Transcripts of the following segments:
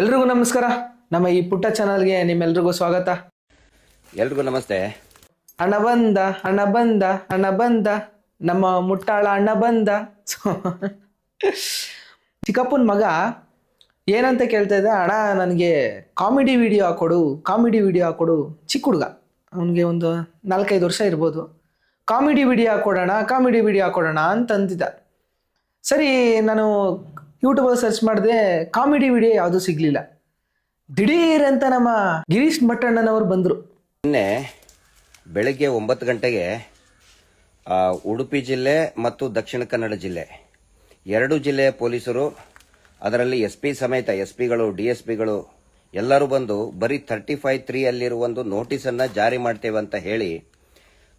ಎಲ್ರಿಗೂ ನಮಸ್ಕಾರ. ನಮ್ಮ ಈ ಪುಟ್ಟ ಚಾನಲ್ಗೆ ನಿಮ್ಮೆಲ್ರಿಗೂ ಸ್ವಾಗತ. ಎಲ್ರಿಗೂ ನಮಸ್ತೆ. ಅಣ್ಣ ಬಂದ ಅಣ್ಣ ಬಂದ ಅಣ್ಣ ಬಂದ. ನಮ್ಮ ಮುಟ್ಟಾಳ ಅಣ್ಣ ಬಂದ. ಚಿಕ್ಕಪ್ಪನ ಮಗ ಏನಂತ ಕೇಳ್ತಾ ಇದ್ದ ಅಣ್ಣ ನನಗೆ ಕಾಮಿಡಿ ವಿಡಿಯೋ ಹಾಕೊಡು ಕಾಮಿಡಿ ವಿಡಿಯೋ ಹಾಕೊಡು. ಚಿಕ್ಕ ಹುಡುಗ. ಅವನಿಗೆ ಒಂದು ನಾಲ್ಕೈದು ವರ್ಷ ಇರ್ಬೋದು. ಕಾಮಿಡಿ ವಿಡಿಯೋ ಹಾಕೊಡೋಣ ಕಾಮಿಡಿ ವಿಡಿಯೋ ಹಾಕೊಡೋಣ ಅಂತ ಅಂತಿದ್ದ. ಸರಿ ನಾನು ಯೂಟ್ಯೂಬಲ್ಲಿ ಸರ್ಚ್ ಮಾಡಿದೆ ಕಾಮಿಡಿ ವಿಡಿಯೋ ಯಾವುದು ಸಿಗಲಿಲ್ಲ. ದಿಢೀರ್ ಅಂತ ನಮ್ಮ ಗಿರೀಶ್ ಮಟ್ಟಣ್ಣನವರು ಬಂದರು. ನಿನ್ನೆ ಬೆಳಗ್ಗೆ ಒಂಬತ್ತು ಗಂಟೆಗೆ ಉಡುಪಿ ಜಿಲ್ಲೆ ಮತ್ತು ದಕ್ಷಿಣ ಕನ್ನಡ ಜಿಲ್ಲೆ. ಎರಡು ಜಿಲ್ಲೆಯ ಪೊಲೀಸರು, ಅದರಲ್ಲಿ ಎಸ್ ಪಿ ಸಮೇತ ಎಸ್ ಪಿಗಳು, ಡಿ ಎಸ್ ಪಿಗಳು, ಎಲ್ಲರೂ ಬಂದು ಬರೀ ತರ್ಟಿ ಫೈವ್ ತ್ರೀ ಅಲ್ಲಿರುವ ಒಂದು ನೋಟಿಸನ್ನು ಜಾರಿ ಮಾಡ್ತೇವೆ ಅಂತ ಹೇಳಿ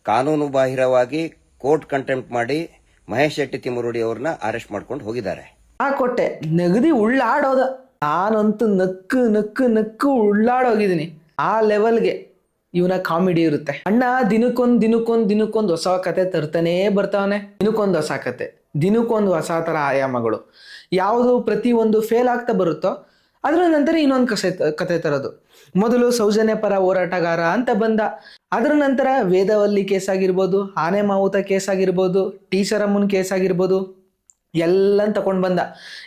ಕಾನೂನು ಬಾಹಿರವಾಗಿ ಕೋರ್ಟ್ ಕಂಟೆಂಪ್ಟ್ ಮಾಡಿ ಮಹೇಶ್ ಶೆಟ್ಟಿ ತಿಮುರುಡಿ ಅವ್ರನ್ನ ಅರೆಸ್ಟ್ ಮಾಡ್ಕೊಂಡು ಹೋಗಿದ್ದಾರೆ. ಆ ಕೊಟ್ಟೆ, ನಗದಿ ಉಳ್ಳಾಡೋದ. ನಾನಂತೂ ನಕ್ಕು ನಕ್ಕು ನಕ್ಕು ಉಳ್ಳಾಡೋಗಿದ್ದೀನಿ. ಆ ಲೆವೆಲ್ಗೆ ಇವನ ಕಾಮಿಡಿ ಇರುತ್ತೆ. ಅಣ್ಣ ದಿನಕ್ಕೊಂದು ದಿನಕ್ಕೊಂದು ದಿನಕ್ಕೊಂದು ಹೊಸ ಕತೆ ತರ್ತಾನೇ ಬರ್ತಾವನೆ. ದಿನಕ್ಕೊಂದು ಹೊಸ ಕತೆ, ದಿನಕ್ಕೊಂದು ಹೊಸ ಥರ ಆಯಾಮಗಳು. ಯಾವುದು ಪ್ರತಿ ಒಂದು ಫೇಲ್ ಆಗ್ತಾ ಬರುತ್ತೋ ಅದರ ನಂತರ ಇನ್ನೊಂದು ಕಸೆ ಕತೆ ತರೋದು. ಮೊದಲು ಸೌಜನ್ಯ ಪರ ಹೋರಾಟಗಾರ ಅಂತ ಬಂದ. ಅದರ ನಂತರ ವೇದವಲ್ಲಿ ಕೇಸ್ ಆಗಿರ್ಬೋದು ಆನೆ ಮಾವುತ ಕೇಸ್ ಆಗಿರ್ಬೋದು ಟೀಚರಮ್ಮನ ಕೇಸ್ ಆಗಿರ್ಬೋದು ಎಲ್ಲ ತಗೊಂಡ್ ಬಂದ.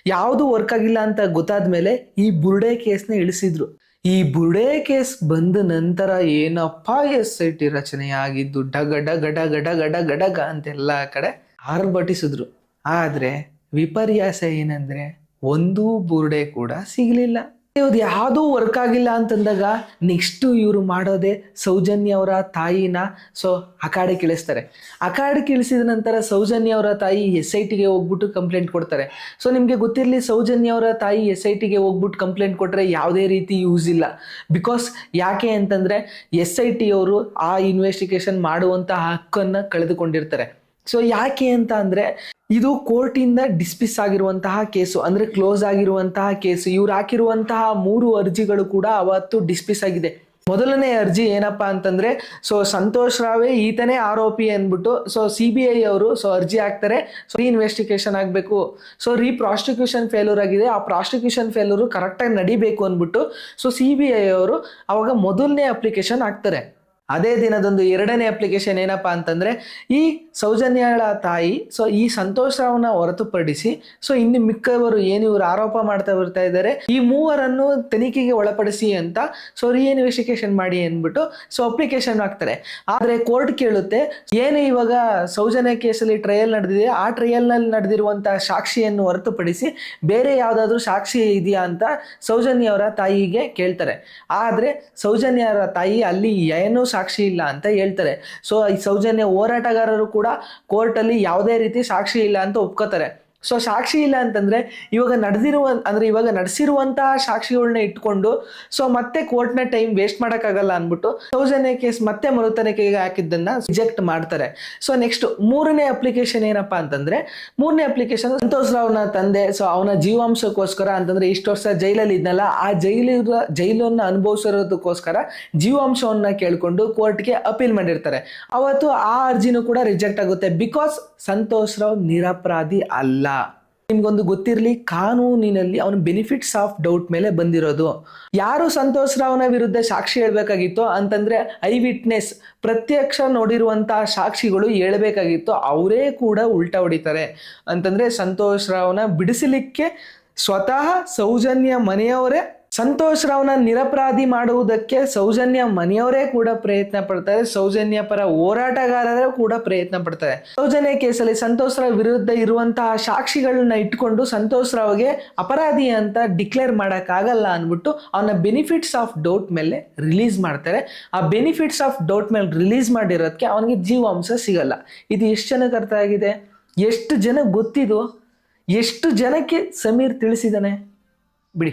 ಯಾವುದು ವರ್ಕ್ ಆಗಿಲ್ಲ ಅಂತ ಗೊತ್ತಾದ ಮೇಲೆ ಈ ಬುರ್ಡೆ ಕೇಸ್ನ ಇಳಿಸಿದ್ರು. ಈ ಬುರ್ಡೆ ಕೇಸ್ ಬಂದ ನಂತರ ಏನಪ್ಪ ಎಸ್ ಐ ಟಿ ರಚನೆ ಆಗಿದ್ದು ಡಗ ಡಗ ಡಗ ಡಗ ಡಗ ಡಗ ಅಂತೆಲ್ಲ ಕಡೆ ಆರ್ಭಟಿಸಿದ್ರು. ಆದ್ರೆ ವಿಪರ್ಯಾಸ ಏನಂದ್ರೆ, ಒಂದೂ ಬುರ್ಡೆ ಕೂಡ ಸಿಗ್ಲಿಲ್ಲ. ಇದು ಯಾವುದೂ ವರ್ಕ್ ಆಗಿಲ್ಲ ಅಂತಂದಾಗ ನೆಕ್ಸ್ಟು ಇವರು ಮಾಡೋದೇ ಸೌಜನ್ಯ ಅವರ ತಾಯಿನ. ಸೊ ಅಕಾಡೆ ಕಳಿಸ್ತಾರೆ. ಅಕಾಡೆ ಕಳಿಸಿದ ನಂತರ ಸೌಜನ್ಯ ಅವರ ತಾಯಿ ಎಸ್ ಐ ಟಿಗೆ ಹೋಗ್ಬಿಟ್ಟು ಕಂಪ್ಲೇಂಟ್ ಕೊಡ್ತಾರೆ. ಸೊ ನಿಮಗೆ ಗೊತ್ತಿರಲಿ ಸೌಜನ್ಯ ಅವರ ತಾಯಿ ಎಸ್ ಐ ಟಿಗೆ ಹೋಗ್ಬಿಟ್ಟು ಕಂಪ್ಲೇಂಟ್ ಕೊಟ್ಟರೆ ಯಾವುದೇ ರೀತಿ ಯೂಸ್ ಇಲ್ಲ. ಬಿಕಾಸ್ ಯಾಕೆ ಅಂತಂದರೆ ಎಸ್ ಐ ಟಿ ಅವರು ಆ ಇನ್ವೆಸ್ಟಿಗೇಷನ್ ಮಾಡುವಂಥ ಹಕ್ಕನ್ನು ಕಳೆದುಕೊಂಡಿರ್ತಾರೆ. ಸೊ ಯಾಕೆ ಅಂತ ಅಂದರೆ, ಇದು ಕೋರ್ಟಿಂದ ಡಿಸ್ಮಿಸ್ ಆಗಿರುವಂತಹ ಕೇಸು, ಅಂದ್ರೆ ಕ್ಲೋಸ್ ಆಗಿರುವಂತಹ ಕೇಸು. ಇವ್ರು ಹಾಕಿರುವಂತಹ ಮೂರು ಅರ್ಜಿಗಳು ಕೂಡ ಅವತ್ತು ಡಿಸ್ಮಿಸ್ ಆಗಿದೆ. ಮೊದಲನೇ ಅರ್ಜಿ ಏನಪ್ಪಾ ಅಂತಂದ್ರೆ ಸೊ ಸಂತೋಷ್ ರಾವೇ ಈತನೇ ಆರೋಪಿ ಅಂದ್ಬಿಟ್ಟು ಸೊ ಸಿ ಬಿ ಐ ಅವರು ಸೊ ಅರ್ಜಿ ಹಾಕ್ತಾರೆ ಸೊ ರೀ ಇನ್ವೆಸ್ಟಿಗೇಷನ್ ಆಗಬೇಕು. ಸೊ ರೀ ಪ್ರಾಸ್ಟಿಕ್ಯೂಷನ್ ಫೇಲ್ಯೂರ್ ಆಗಿದೆ. ಆ ಪ್ರಾಸ್ಟಿಕ್ಯೂಷನ್ ಫೇಲ್ಯೂರು ಕರೆಕ್ಟಾಗಿ ನಡಿಬೇಕು ಅಂದ್ಬಿಟ್ಟು ಸೊ ಸಿ ಬಿ ಐ ಅವರು ಅವಾಗ ಮೊದಲನೇ ಅಪ್ಲಿಕೇಶನ್ ಹಾಕ್ತಾರೆ. ಅದೇ ದಿನದೊಂದು ಎರಡನೇ ಅಪ್ಲಿಕೇಶನ್ ಏನಪ್ಪಾ ಅಂತಂದ್ರೆ, ಈ ಸೌಜನ್ಯಳ ತಾಯಿ. ಸೊ ಈ ಸಂತೋಷವನ್ನ ಹೊರತುಪಡಿಸಿ ಸೊ ಇನ್ನು ಮಿಕ್ಕವರು ಏನು ಇವರು ಆರೋಪ ಮಾಡ್ತಾ ಬರ್ತಾ ಇದ್ದಾರೆ, ಈ ಮೂವರನ್ನು ತನಿಖೆಗೆ ಒಳಪಡಿಸಿ ಅಂತ ಸೊ ರೀಇನ್ವೆಸ್ಟಿಗೇಷನ್ ಮಾಡಿ ಅಂದ್ಬಿಟ್ಟು ಸೊ ಅಪ್ಲಿಕೇಶನ್ ಹಾಕ್ತಾರೆ. ಆದ್ರೆ ಕೋರ್ಟ್ ಕೇಳುತ್ತೆ, ಏನು ಇವಾಗ ಸೌಜನ್ಯ ಕೇಸಲ್ಲಿ ಟ್ರಯಲ್ ನಡೆದಿದೆ, ಆ ಟ್ರಯಲ್ನಲ್ಲಿ ನಡೆದಿರುವಂತಹ ಸಾಕ್ಷಿಯನ್ನು ಹೊರತುಪಡಿಸಿ ಬೇರೆ ಯಾವುದಾದ್ರೂ ಸಾಕ್ಷಿ ಇದೆಯಾ ಅಂತ ಸೌಜನ್ಯ ಅವರ ತಾಯಿಗೆ ಕೇಳ್ತಾರೆ. ಆದ್ರೆ ಸೌಜನ್ಯ ಅವರ ತಾಯಿ ಅಲ್ಲಿ ಏನೂ ಸಾಕ್ಷಿ ಇಲ್ಲ ಅಂತ ಹೇಳ್ತಾರೆ. ಸೊ ಈ ಸೌಜನ್ಯ ಹೋರಾಟಗಾರರು ಕೂಡ ಕೋರ್ಟಲ್ಲಿ ಯಾವುದೇ ರೀತಿ ಸಾಕ್ಷಿ ಇಲ್ಲ ಅಂತ ಒಪ್ಕೋತಾರೆ. ಸೊ ಸಾಕ್ಷಿ ಇಲ್ಲ ಅಂತಂದ್ರೆ ಇವಾಗ ನಡೆದಿರುವ, ಅಂದ್ರೆ ಇವಾಗ ನಡೆಸಿರುವಂತಹ ಸಾಕ್ಷಿಗಳನ್ನ ಇಟ್ಕೊಂಡು ಸೊ ಮತ್ತೆ ಕೋರ್ಟ್ನ ಟೈಮ್ ವೇಸ್ಟ್ ಮಾಡೋಕ್ಕಾಗಲ್ಲ ಅಂದ್ಬಿಟ್ಟು ಸೌಜನ್ಯ ಕೇಸ್ ಮತ್ತೆ ಮರುತನಿಕೆಗೆ ಹಾಕಿದ್ದನ್ನ ರಿಜೆಕ್ಟ್ ಮಾಡ್ತಾರೆ. ಸೊ ನೆಕ್ಸ್ಟ್ ಮೂರನೇ ಅಪ್ಲಿಕೇಶನ್ ಏನಪ್ಪಾ ಅಂತಂದ್ರೆ, ಮೂರನೇ ಅಪ್ಲಿಕೇಶನ್ ಸಂತೋಷ್ ರಾವ್ನ ತಂದೆ ಸೊ ಅವನ ಜೀವಾಂಶಕ್ಕೋಸ್ಕರ ಅಂತಂದ್ರೆ ಇಷ್ಟು ವರ್ಷ ಜೈಲಲ್ಲಿ ಇದ್ನಲ್ಲ, ಆ ಜೈಲಿರ ಜೈಲನ್ನ ಅನುಭವಿಸಿರೋದಕ್ಕೋಸ್ಕರ ಜೀವಾಂಶವನ್ನ ಕೇಳಿಕೊಂಡು ಕೋರ್ಟ್ಗೆ ಅಪೀಲ್ ಮಾಡಿರ್ತಾರೆ. ಅವತ್ತು ಆ ಅರ್ಜಿನೂ ಕೂಡ ರಿಜೆಕ್ಟ್ ಆಗುತ್ತೆ ಬಿಕಾಸ್ ಸಂತೋಷ್ ರಾವ್ ನಿರಪರಾಧಿ ಅಲ್ಲ. ನಿಮ್ಗೊಂದು ಗೊತ್ತಿರಲಿ, ಕಾನೂನಿನಲ್ಲಿ ಅವನ ಬೆನಿಫಿಟ್ಸ್ ಆಫ್ ಡೌಟ್ ಮೇಲೆ ಬಂದಿರೋದು. ಯಾರು ಸಂತೋಷ್ ರಾವ್ನ ವಿರುದ್ಧ ಸಾಕ್ಷಿ ಹೇಳಬೇಕಾಗಿತ್ತು ಅಂತಂದ್ರೆ ಐ ವಿಟ್ನೆಸ್. ಪ್ರತ್ಯಕ್ಷ ನೋಡಿರುವಂತಹ ಸಾಕ್ಷಿಗಳು ಹೇಳ್ಬೇಕಾಗಿತ್ತು, ಅವರೇ ಕೂಡ ಉಲ್ಟಾ ಹೊಡಿತಾರೆ. ಅಂತಂದ್ರೆ ಸಂತೋಷ್ ರಾವ್ನ ಬಿಡಿಸಲಿಕ್ಕೆ ಸ್ವತಃ ಸೌಜನ್ಯ ಮನೆಯವರೇ ಸಂತೋಷ್ ರಾವ್ನ ನಿರಪರಾಧಿ ಮಾಡುವುದಕ್ಕೆ ಸೌಜನ್ಯ ಮನೆಯವರೇ ಕೂಡ ಪ್ರಯತ್ನ ಪಡ್ತಾರೆ. ಸೌಜನ್ಯ ಪರ ಹೋರಾಟಗಾರರೇ ಕೂಡ ಪ್ರಯತ್ನ ಪಡ್ತಾರೆ. ಸೌಜನ್ಯ ಕೇಸಲ್ಲಿ ಸಂತೋಷ್ ರಾವ್ ವಿರುದ್ಧ ಇರುವಂತಹ ಸಾಕ್ಷಿಗಳನ್ನ ಇಟ್ಕೊಂಡು ಸಂತೋಷ್ ರಾವ್ಗೆ ಅಪರಾಧಿ ಅಂತ ಡಿಕ್ಲೇರ್ ಆಗಲ್ಲ ಅಂದ್ಬಿಟ್ಟು ಅವನ ಬೆನಿಫಿಟ್ಸ್ ಆಫ್ ಡೌಟ್ ಮೇಲೆ ರಿಲೀಸ್ ಮಾಡ್ತಾರೆ. ಆ ಬೆನಿಫಿಟ್ಸ್ ಆಫ್ ಡೌಟ್ ಮೇಲೆ ರಿಲೀಸ್ ಮಾಡಿರೋದಕ್ಕೆ ಅವನಿಗೆ ಜೀವಾಂಶ ಸಿಗಲ್ಲ. ಇದು ಎಷ್ಟು ಜನಕ್ಕೆ ಅರ್ಥ ಆಗಿದೆ? ಎಷ್ಟು ಜನ ಗೊತ್ತಿದು ಎಷ್ಟು ಜನಕ್ಕೆ ಸಮೀರ್ ತಿಳಿಸಿದಾನೆ ಬಿಡಿ.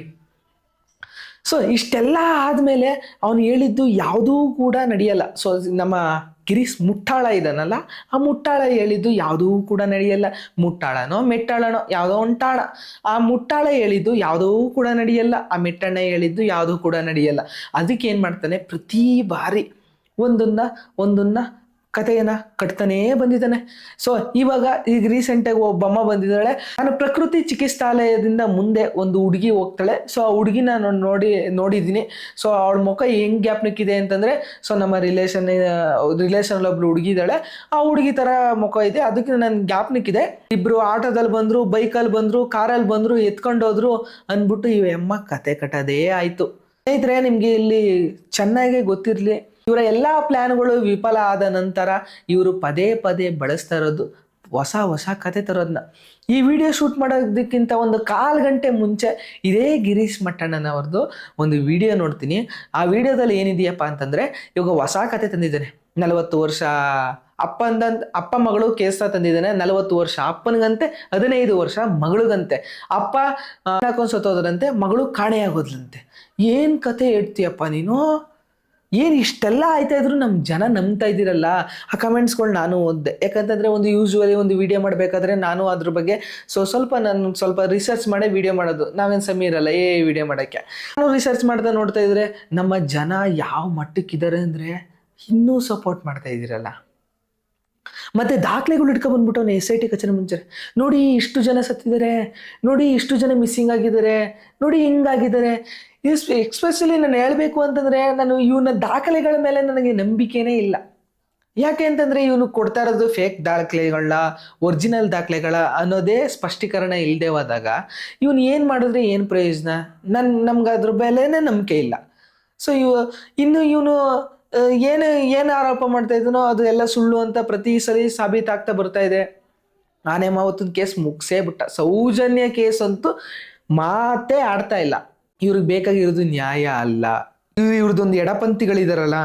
ಸೊ ಇಷ್ಟೆಲ್ಲ ಆದಮೇಲೆ ಅವನು ಹೇಳಿದ್ದು ಯಾವುದೂ ಕೂಡ ನಡೆಯಲ್ಲ. ಸೊ ನಮ್ಮ ಗಿರೀಶ್ ಮುಟ್ಟಾಳ ಇದನ್ನಲ್ಲ ಆ ಮುಟ್ಟಾಳ ಹೇಳಿದ್ದು ಯಾವುದೂ ಕೂಡ ನಡೆಯಲ್ಲ. ಮುಟ್ಟಾಳನೋ, ಮೆಟ್ಟಾಳನೋ, ಯಾವುದೋ ಒಂಟಾಳ ಆ ಮುಟ್ಟಾಳ ಹೇಳಿದ್ದು ಯಾವುದೂ ಕೂಡ ನಡೆಯಲ್ಲ, ಆ ಮೆಟ್ಟಣ್ಣ ಹೇಳಿದ್ದು ಯಾವುದೂ ಕೂಡ ನಡೆಯಲ್ಲ. ಅದಕ್ಕೆ ಏನು ಮಾಡ್ತಾನೆ, ಪ್ರತಿ ಬಾರಿ ಒಂದನ್ನ ಒಂದನ್ನ ಕಥೆಯನ್ನ ಕಟ್ತಾನೇ ಬಂದಿದ್ದಾನೆ. ಸೊ ಇವಾಗ ಈಗ ರೀಸೆಂಟಾಗಿ ಒಬ್ಬಮ್ಮ ಬಂದಿದ್ದಾಳೆ. ನಾನು ಪ್ರಕೃತಿ ಚಿಕಿತ್ಸಾಲಯದಿಂದ ಮುಂದೆ ಒಂದು ಹುಡುಗಿ ಹೋಗ್ತಾಳೆ. ಸೊ ಆ ಹುಡುಗಿನ ನಾನು ನೋಡಿ, ನೋಡಿದ್ದೀನಿ. ಸೊ ಅವಳ ಮುಖ ಹೆಂಗ್ ಜ್ಞಾಪನಕ್ಕಿದೆ ಅಂತಂದ್ರೆ ಸೊ ನಮ್ಮ ರಿಲೇಷನ್ ರಿಲೇಷನ್ ಒಬ್ಳು ಹುಡುಗಿ ಇದ್ದಾಳೆ. ಆ ಹುಡುಗಿ ತರ ಮುಖ ಇದೆ. ಅದಕ್ಕೆ ನನ್ನ ಜ್ಞಾಪನಕ್ಕಿದೆ. ಇಬ್ರು ಆಟೋದಲ್ಲಿ ಬಂದ್ರು ಬೈಕಲ್ಲಿ ಬಂದ್ರು, ಕಾರಲ್ಲಿ ಬಂದ್ರು, ಎತ್ಕೊಂಡೋದ್ರು ಅಂದ್ಬಿಟ್ಟು ಈ ಅಮ್ಮ ಕತೆ ಕಟ್ಟೋದೇ ಆಯ್ತು. ಸ್ನೇಹಿತರೆ, ನಿಮಗೆ ಇಲ್ಲಿ ಚೆನ್ನಾಗೇ ಗೊತ್ತಿರ್ಲಿ. ಇವರ ಎಲ್ಲಾ ಪ್ಲಾನ್ಗಳು ವಿಫಲ ಆದ ನಂತರ ಇವರು ಪದೇ ಪದೇ ಬಳಸ್ತಾ ಇರೋದು, ಹೊಸ ಹೊಸ ಕತೆ ತರೋದನ್ನ ಈ ವಿಡಿಯೋ ಶೂಟ್ ಮಾಡೋದಕ್ಕಿಂತ ಒಂದು ಕಾಲು ಗಂಟೆ ಮುಂಚೆ ಇದೇ ಗಿರೀಶ್ ಮಟ್ಟಣ್ಣನವ್ರದ್ದು ಒಂದು ವಿಡಿಯೋ ನೋಡ್ತೀನಿ. ಆ ವಿಡಿಯೋದಲ್ಲಿ ಏನಿದೆಯಪ್ಪ ಅಂತಂದ್ರೆ, ಇವಾಗ ಹೊಸ ಕತೆ ತಂದಿದ್ದಾನೆ. ನಲವತ್ತು ವರ್ಷ ಅಪ್ಪಂದ ಅಪ್ಪ ಮಗಳು ಕೇಸ ತಂದಿದ್ದಾನೆ, ನಲವತ್ತು ವರ್ಷ ಅಪ್ಪನಿಗಂತೆ, ಹದಿನೈದು ವರ್ಷ ಮಗಳಿಗಂತೆ. ಅಪ್ಪ ಹಾಕೊಂಡು ಸತ್ತೋದ್ರಂತೆ, ಮಗಳು ಕಾಣೆಯಾಗೋದ್ಲಂತೆ. ಏನು ಕತೆ ಹೇಳ್ತೀಯಪ್ಪ ನೀನು? ಏನು ಇಷ್ಟೆಲ್ಲ ಆಯ್ತಾ ಇದ್ರು ನಮ್ಮ ಜನ ನಂಬ್ತಾ ಇದ್ದೀರಲ್ಲ, ಆ ಕಮೆಂಟ್ಸ್ಗಳು ನಾನು ಓದ್ದೆ ಯಾಕಂತಂದರೆ ಒಂದು ಯೂಶ್ವಲಿ ಒಂದು ವಿಡಿಯೋ ಮಾಡಬೇಕಾದ್ರೆ ನಾನು ಅದ್ರ ಬಗ್ಗೆ ಸೊ ಸ್ವಲ್ಪ ನಾನು ಸ್ವಲ್ಪ ರಿಸರ್ಚ್ ಮಾಡೇ ವಿಡಿಯೋ ಮಾಡೋದು. ನಾವೇನು ಸಮಯ ಇರಲ್ಲ ಏ ವಿಡಿಯೋ ಮಾಡೋಕ್ಕೆ. ನಾನು ರಿಸರ್ಚ್ ಮಾಡ್ತಾ ನೋಡ್ತಾ ಇದ್ರೆ ನಮ್ಮ ಜನ ಯಾವ ಮಟ್ಟಕ್ಕಿದ್ದಾರೆ ಅಂದರೆ ಇನ್ನೂ ಸಪೋರ್ಟ್ ಮಾಡ್ತಾ ಇದ್ದೀರಲ್ಲ. ಮತ್ತೆ ದಾಖಲೆಗಳು ಇಟ್ಕೊ ಬಂದ್ಬಿಟ್ಟವನು ಎಸ್ ಐ ಟಿ ಕಚೇರಿ ಮುಂಚೆ. ನೋಡಿ ಇಷ್ಟು ಜನ ಸತ್ತಿದ್ದಾರೆ ನೋಡಿ ಇಷ್ಟು ಜನ ಮಿಸ್ಸಿಂಗ್ ಆಗಿದ್ದಾರೆ ನೋಡಿ ಹಿಂಗಾಗಿದ್ದಾರೆ ಎಕ್ಸ್ಪೆಷಲಿ ನಾನು ಹೇಳಬೇಕು ಅಂತಂದ್ರೆ ನಾನು ಇವನ ದಾಖಲೆಗಳ ಮೇಲೆ ನನಗೆ ನಂಬಿಕೆನೇ ಇಲ್ಲ. ಯಾಕೆ ಅಂತಂದ್ರೆ ಇವನು ಕೊಡ್ತಾ ಇರೋದು ಫೇಕ್ ದಾಖಲೆಗಳ ಒರಿಜಿನಲ್ ದಾಖಲೆಗಳ ಅನ್ನೋದೇ ಸ್ಪಷ್ಟೀಕರಣ ಇಲ್ಲದೆ ಹೋದಾಗ ಇವನು ಏನು ಮಾಡಿದ್ರೆ ಏನು ಪ್ರಯೋಜನ? ನನ್ ನಮ್ಗೆ ಅದ್ರ ಬೆಲೆನೇ ನಂಬಿಕೆ ಇಲ್ಲ. ಸೊ ಇವ, ಇನ್ನು ಇವನು ಏನು ಏನು ಆರೋಪ ಮಾಡ್ತಾ ಇದ್ದನೋ ಅದು ಎಲ್ಲ ಸುಳ್ಳು ಅಂತ ಪ್ರತಿ ಸರಿ ಸಾಬೀತಾಗ್ತಾ ಬರ್ತಾ ಇದೆ. ನಾನೇ ಮಾವತ್ತಿನ ಕೇಸ್ ಮುಗಿಸೇ ಬಿಟ್ಟ. ಸೌಜನ್ಯ ಕೇಸ್ ಅಂತೂ ಮಾತೇ ಆಡ್ತಾ ಇಲ್ಲ. ಇವ್ರಿಗೆ ಬೇಕಾಗಿರೋದು ನ್ಯಾಯ ಅಲ್ಲ. ಇವ್ರದ್ದೊಂದು ಎಡಪಂಥಿಗಳಿದಾರಲ್ಲ,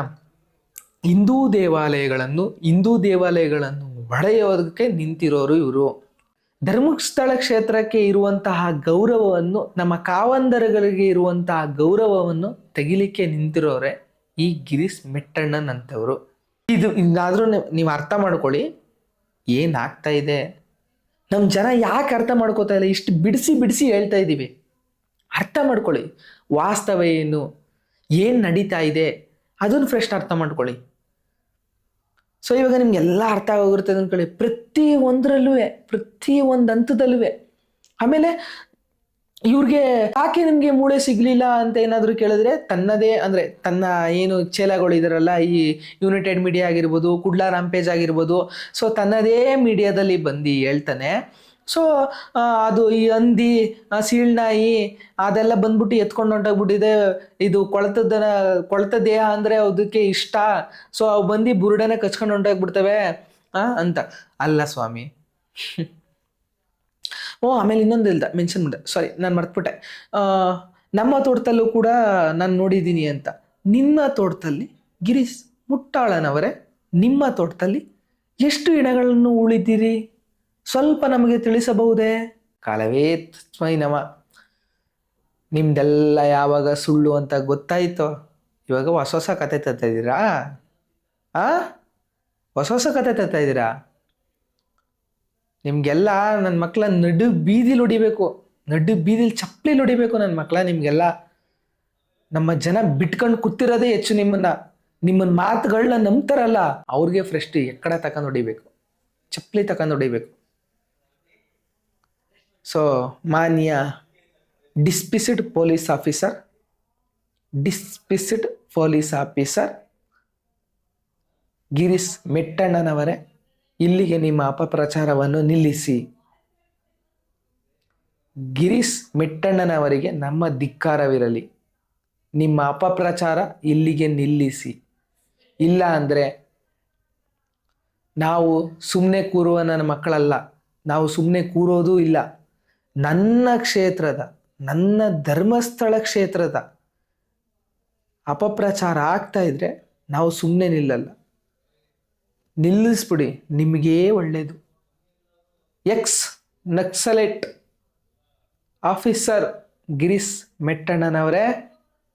ಹಿಂದೂ ದೇವಾಲಯಗಳನ್ನು ಹಿಂದೂ ದೇವಾಲಯಗಳನ್ನು ಒಡೆಯೋದಕ್ಕೆ ನಿಂತಿರೋರು ಇವರು. ಧರ್ಮಸ್ಥಳ ಕ್ಷೇತ್ರಕ್ಕೆ ಇರುವಂತಹ ಗೌರವವನ್ನು, ನಮ್ಮ ಕಾವಂದರಗಳಿಗೆ ಇರುವಂತಹ ಗೌರವವನ್ನು ತೆಗಿಲಿಕ್ಕೆ ನಿಂತಿರೋರೆ. ಈ ಗಿರೀಶ್ ಮೆಟ್ಟಣ್ಣನ್ ಅಂತವರು ಇದು ಇನ್ನಾದ್ರೂ ನೀವು ಅರ್ಥ ಮಾಡ್ಕೊಳ್ಳಿ. ಏನಾಗ್ತಾ ಇದೆ? ನಮ್ಮ ಜನ ಯಾಕೆ ಅರ್ಥ ಮಾಡ್ಕೋತಾ ಇಲ್ಲ? ಇಷ್ಟು ಬಿಡಿಸಿ ಬಿಡಿಸಿ ಹೇಳ್ತಾ ಇದ್ದೀವಿ ಅರ್ಥ ಮಾಡ್ಕೊಳ್ಳಿ. ವಾಸ್ತವ ಏನು? ಏನು ನಡೀತಾ ಇದೆ? ಅದನ್ನು ಫ್ರೆಶ್ ಅರ್ಥ ಮಾಡ್ಕೊಳ್ಳಿ. ಸೊ ಇವಾಗ ನಿಮ್ಗೆಲ್ಲ ಅರ್ಥ ಆಗೋಗಿರ್ತದೆ ಅಂದ್ಕೊಳ್ಳಿ ಪ್ರತಿ ಒಂದರಲ್ಲೂ ಪ್ರತಿ ಒಂದು ಹಂತದಲ್ಲೂ ಆಮೇಲೆ ಇವ್ರಿಗೆ ಯಾಕೆ ನಿಮಗೆ ಮೂಳೆ ಸಿಗ್ಲಿಲ್ಲ ಅಂತ ಏನಾದರೂ ಕೇಳಿದ್ರೆ ತನ್ನದೇ ಅಂದ್ರೆ ತನ್ನ ಏನು ಚೇಲಗಳು ಇದರಲ್ಲ, ಈ ಯುನೈಟೆಡ್ ಮೀಡಿಯಾ ಆಗಿರ್ಬೋದು, ಕುಡ್ಲಾ ರಾಂಪೇಜ್ ಆಗಿರ್ಬೋದು ಸೊ ತನ್ನದೇ ಮೀಡಿಯಾದಲ್ಲಿ ಬಂದು ಹೇಳ್ತಾನೆ. ಸೊ ಅದು ಈ ಹಂದಿ ಸೀಳ್ನಾಯಿ ಅದೆಲ್ಲ ಬಂದ್ಬಿಟ್ಟು ಎತ್ಕೊಂಡು ಹೊಂಟೋಗ್ಬಿಟ್ಟಿದೆ. ಇದು ಕೊಳತದ ಕೊಳತ ದೇಹ ಅಂದರೆ ಅದಕ್ಕೆ ಇಷ್ಟ. ಸೊ ಅವು ಬಂದು ಬುರುಡನೆ ಕಚ್ಕೊಂಡು ಹೊಂಟೋಗ್ಬಿಡ್ತವೆ ಅಂತ. ಅಲ್ಲ ಸ್ವಾಮಿ. ಓ, ಆಮೇಲೆ ಇನ್ನೊಂದು ಇಲ್ದ ಮೆನ್ಷನ್ ಮಾಡಿದೆ. ಸಾರಿ ನಾನು ಮರ್ತ್ಬಿಟ್ಟೆ. ನಮ್ಮ ತೋಟದಲ್ಲೂ ಕೂಡ ನಾನು ನೋಡಿದ್ದೀನಿ ಅಂತ. ನಿಮ್ಮ ತೋಟದಲ್ಲಿ ಗಿರೀಶ್ ಮುಟ್ಟಾಳನವರೇ, ನಿಮ್ಮ ತೋಟದಲ್ಲಿ ಎಷ್ಟು ಇಣಗಳನ್ನು ಉಳಿದಿರಿ? ಸ್ವಲ್ಪ ನಮಗೆ ತಿಳಿಸಬಹುದೇ? ಕಾಲವೇ ತಸ್ಮೈ ನಮ. ನಿಮ್ದೆಲ್ಲ ಯಾವಾಗ ಸುಳ್ಳು ಅಂತ ಗೊತ್ತಾಯ್ತೋ? ಇವಾಗ ಹೊಸ ಹೊಸ ಕತೆ ತರ್ತಾ ಇದ್ದೀರಾ? ಆ? ಹೊಸ ಹೊಸ ಕತೆ ತರ್ತಾ ಇದ್ದೀರಾ? ನಿಮ್ಗೆಲ್ಲ ನನ್ನ ಮಕ್ಕಳ ನಡು ಬೀದಿಲಿ ಹೊಡಿಬೇಕು. ನಡು ಬೀದಿಲಿ ಚಪ್ಪಲಿ ಹೊಡಿಬೇಕು ನನ್ನ ಮಕ್ಕಳ ನಿಮಗೆಲ್ಲ. ನಮ್ಮ ಜನ ಬಿಟ್ಕೊಂಡು ಕೂತಿರೋದೇ ಹೆಚ್ಚು ನಿಮ್ಮನ್ನ. ನಿಮ್ಮನ್ನ ಮಾತುಗಳನ್ನ ನಂಬ್ತಾರಲ್ಲ, ಅವ್ರಿಗೆ ಫ್ರೆಶ್ ಎಕ್ಕಡ ತಕೊಂಡು ಹೊಡಿಬೇಕು. ಚಪ್ಪಲಿ ತಕೊಂಡು ಹೊಡಿಬೇಕು. ಸೊ ಮಾನ್ಯ dismissed police officer dismissed police officer Girish ಮೆಟ್ಟಣ್ಣನವರೇ. ಇಲ್ಲಿಗೆ ನಿಮ್ಮ ಅಪಪ್ರಚಾರವನ್ನು ನಿಲ್ಲಿಸಿ. ಗಿರೀಶ್ ಮೆಟ್ಟಣ್ಣನವರಿಗೆ ನಮ್ಮ ಧಿಕ್ಕಾರವಿರಲಿ. ನಿಮ್ಮ ಅಪಪ್ರಚಾರ ಇಲ್ಲಿಗೆ ನಿಲ್ಲಿಸಿ. ಇಲ್ಲ ಅಂದರೆ ನಾವು ಸುಮ್ಮನೆ ಕೂರುವ ನನ್ನ ಮಕ್ಕಳಲ್ಲ. ನಾವು ಸುಮ್ಮನೆ ಕೂರೋದೂ ಇಲ್ಲ. ನನ್ನ ಕ್ಷೇತ್ರದ, ನನ್ನ ಧರ್ಮಸ್ಥಳ ಕ್ಷೇತ್ರದ ಅಪಪ್ರಚಾರ ಆಗ್ತಾ ಇದ್ರೆ ನಾವು ಸುಮ್ಮನೆ ನಿಲ್ಲಲ್ಲ. ನಿಲ್ಲಿಸ್ಬಿಡಿ, ನಿಮಗೇ ಒಳ್ಳೆಯದು ಎಕ್ಸ್ ನಕ್ಸಲೆಟ್ ಆಫೀಸರ್ ಗಿರೀಶ್ ಮೆಟ್ಟಣ್ಣನವರೇ,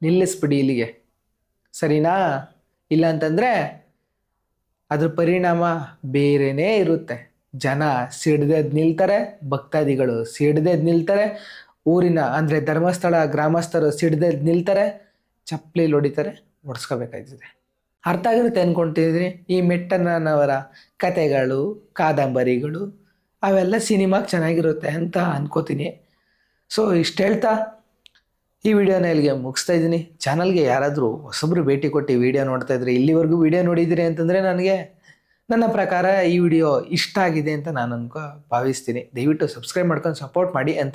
ನಿಲ್ಲಿಸ್ಬಿಡಿ ಇಲ್ಲಿಗೆ. ಸರಿನಾ? ಇಲ್ಲ ಅಂತಂದರೆ ಅದ್ರ ಪರಿಣಾಮ ಬೇರೆನೇ ಇರುತ್ತೆ. ಜನ ಸಿಡ್ದೆದ್ ನಿಲ್ತಾರೆ, ಭಕ್ತಾದಿಗಳು ಸಿಡ್ದೆದ್ ನಿಲ್ತಾರೆ, ಊರಿನ ಅಂದರೆ ಧರ್ಮಸ್ಥಳ ಗ್ರಾಮಸ್ಥರು ಸಿಡ್ದೆದ್ ನಿಲ್ತಾರೆ, ಚಪ್ಪಲಿ ಹೊಡಿತಾರೆ ಒಡ್ಸ್ಕೋಬೇಕಾಯ್ತದೆ ಅರ್ಥ ಆಗಿರುತ್ತೆ ಅನ್ಕೊಂತಿದ್ದೀನಿ ಈ ಮೆಟ್ಟಣ್ಣನವರ ಕತೆಗಳು, ಕಾದಂಬರಿಗಳು, ಅವೆಲ್ಲ ಸಿನಿಮಾಗೆ ಚೆನ್ನಾಗಿರುತ್ತೆ ಅಂತ ಅನ್ಕೋತೀನಿ. ಸೊ ಇಷ್ಟು ಹೇಳ್ತಾ, ಈ ವಿಡಿಯೋನ ಇಲ್ಲಿಗೆ ಮುಗಿಸ್ತಾ ಇದ್ದೀನಿ. ಚಾನಲ್ಗೆ ಯಾರಾದರೂ ಹೊಸಬ್ರು ಭೇಟಿ ಕೊಟ್ಟು ವಿಡಿಯೋ ನೋಡ್ತಾ ಇದ್ರೆ ಇಲ್ಲಿವರೆಗೂ ವಿಡಿಯೋ ನೋಡಿದ್ದೀರಿ ಅಂತಂದರೆ ನನಗೆ ನನ್ನ ಪ್ರಕಾರ ಈ ವಿಡಿಯೋ ಇಷ್ಟ ಆಗಿದೆ ಅಂತ ನಾನು ಅನ್ಕೋ ಭಾವಿಸ್ತೀನಿ. ದಯವಿಟ್ಟು ಸಬ್ಸ್ಕ್ರೈಬ್ ಮಾಡ್ಕೊಂಡು ಸಪೋರ್ಟ್ ಮಾಡಿ ಅಂತ